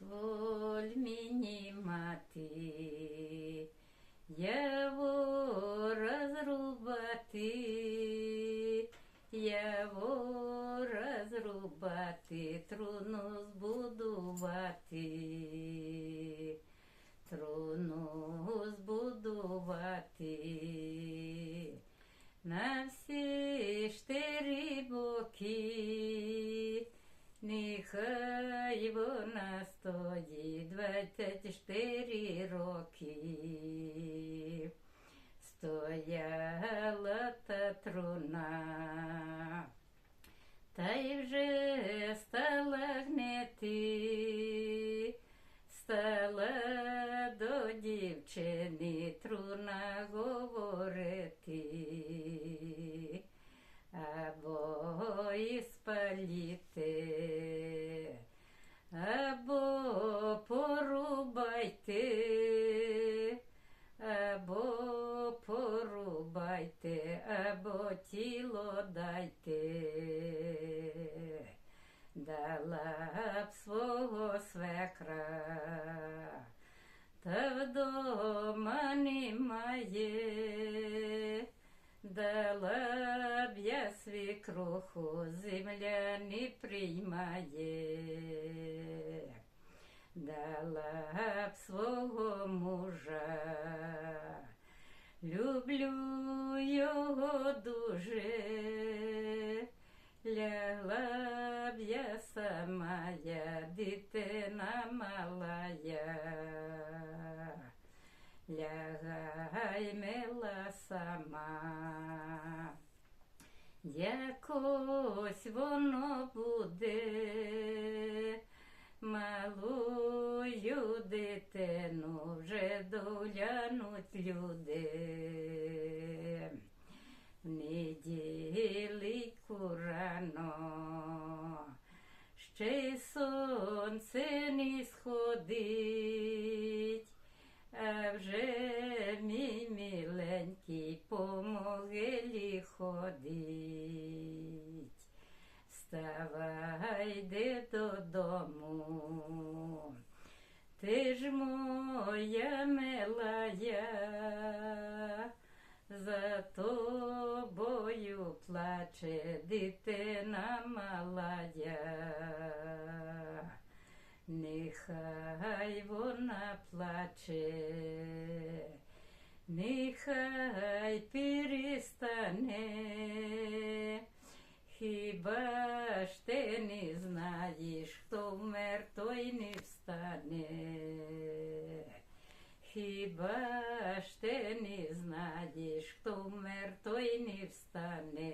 дозволь мені мати, яво розрубати, яво розрубати, труну збудувати, труну збудувати. На всі чотири боки, нехай вона стоїть двадцять чотири роки. Стояла та труна, та й вже стала гнети, стала до дівчини або порубайте, або порубайте, або тіло дайте. Дала б свого свекра, дала свікруху, земля не приймає, дала б свого мужа. Люблю його дуже, лягла б я самая, дитина малая, лягай мила сама, якось воно буде, малую дитину вже доглянуть люди. В неділику рано, ще й сонце не сходить, а вже мій миленький по могилі ходить. Вставай, йди додому, ти ж моя милая, за тобою плаче дитина малая, нехай вона плаче, нехай перестане. Хіба ж ти не знаєш, хто вмер, той не встане? Хіба ж ти не знаєш, хто вмер, той не встане?